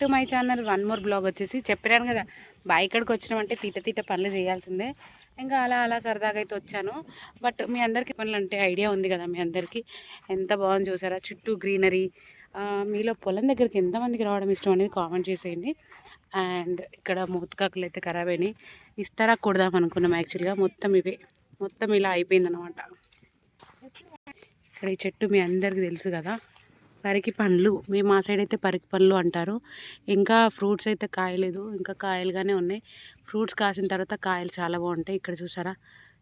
To my channel one more blog వచ్చేసి చెప్పాను కదా బాయ్ ఇక్కడికి వచ్చినామంటే తీట తీట పనులు చేయాల్సిందే. ఇంకా అలా అలా సరదాగా అయితే వచ్చాను. బట్ మీ అందరికీ పనులు అంటే ఐడియా ఉంది కదా మీ అందరికీ. ఎంత బాగుంది చూసారా? చుట్టూ గ్రీనరీ. మీలో పొలం దగ్గరికి ఎంతమందికి రావడం ఇష్టం అనేది కామెంట్ చేసేయండి. అండ్ ఇక్కడ మూతకాకులు అయితే ఖరాబ్ అయినాయి. ఇస్తారా కూడదాం అనుకున్నాం యాక్చువల్గా. మొత్తం ఇవే. మొత్తం ఇలా అయిపోయిందనమాట ఇక్కడ ఈ చెట్టు మీ అందరికీ తెలుసు కదా. పరికి పండ్లు మేము మా సైడ్ అయితే పరికి పండ్లు అంటారు. ఇంకా ఫ్రూట్స్ అయితే కాయలేదు ఇంకా కాయలుగానే ఉన్నాయి. ఫ్రూట్స్ కాసిన తర్వాత కాయలు చాలా బాగుంటాయి. ఇక్కడ చూసారా?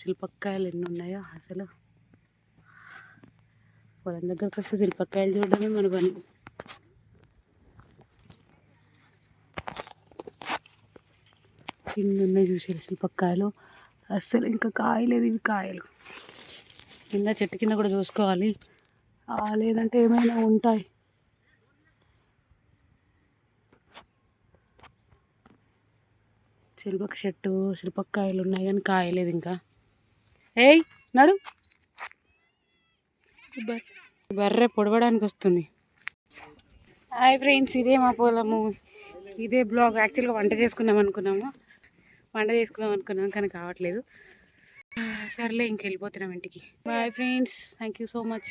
శిల్పకాయలు ఎన్ని ఉన్నాయో అసలు. పొలం దగ్గరకు వస్తే శిల్పకాయలు చూడడమే మన పని. ఇన్ని ఉన్నాయి చూసారు శిల్పకాయలు అస్సలు ఇంకా కాయలేదు ఇవి కాయలు. కింద చెట్టు కింద కూడా చూసుకోవాలి. లేదంటే ఏమైనా ఉంటాయి. శిల్పక చెట్టు శిల్పకాయలు ఉన్నాయి కానీ కాయలేదు ఇంకా. ఏయ్ నడు. బర్రె పొడవడానికి వస్తుంది. హాయ్ ఫ్రెండ్స్ ఇదే మా పొలము. ఇదే బ్లాగ్. యాక్చువల్గా వంట చేసుకుందాం అనుకున్నాము. వంట చేసుకుందాం అనుకున్నాం కానీ కావట్లేదు. సర్లే ఇంక వెళ్ళిపోతున్నాం ఇంటికి. Bye friends thank you so much.